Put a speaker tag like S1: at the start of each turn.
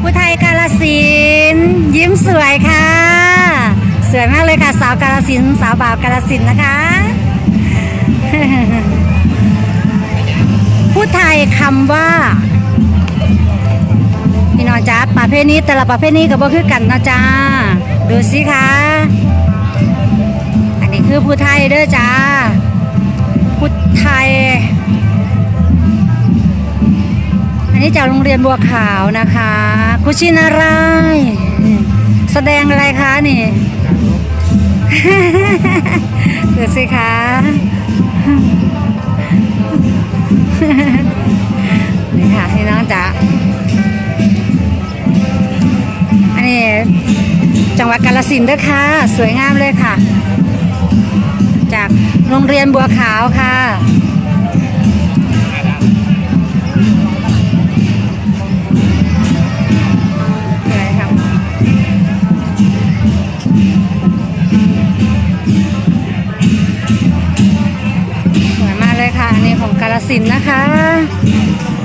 S1: ผู้ไทยกาลสินยิ้มสวยค่ะ สวยมากเลยค่ะ สาวกาลสินสาวบ่าวกาลสินนะคะ ผู้ไทยคำว่าพี่น้องจ้าประเภทนี้แต่ละประเภทนี้ก็บ่คือกันนะจ้าดูสิคะอันนี้คือผู้ไทยเด้อจ้าผู้ไทย นนี้จากโรงเรียนบัวขาวนะคะ คุชินารายณ์แสดงอะไรคะนี่ดูสิคะนี่ค่ะพี่น้องจ๋าอันนี้จังหวัดกาฬสินธุ์ด้วยค่ะ สวยงามเลยค่ะ จากโรงเรียนบัวขาวค่ะ สวยมาลสินธุ์นะคะ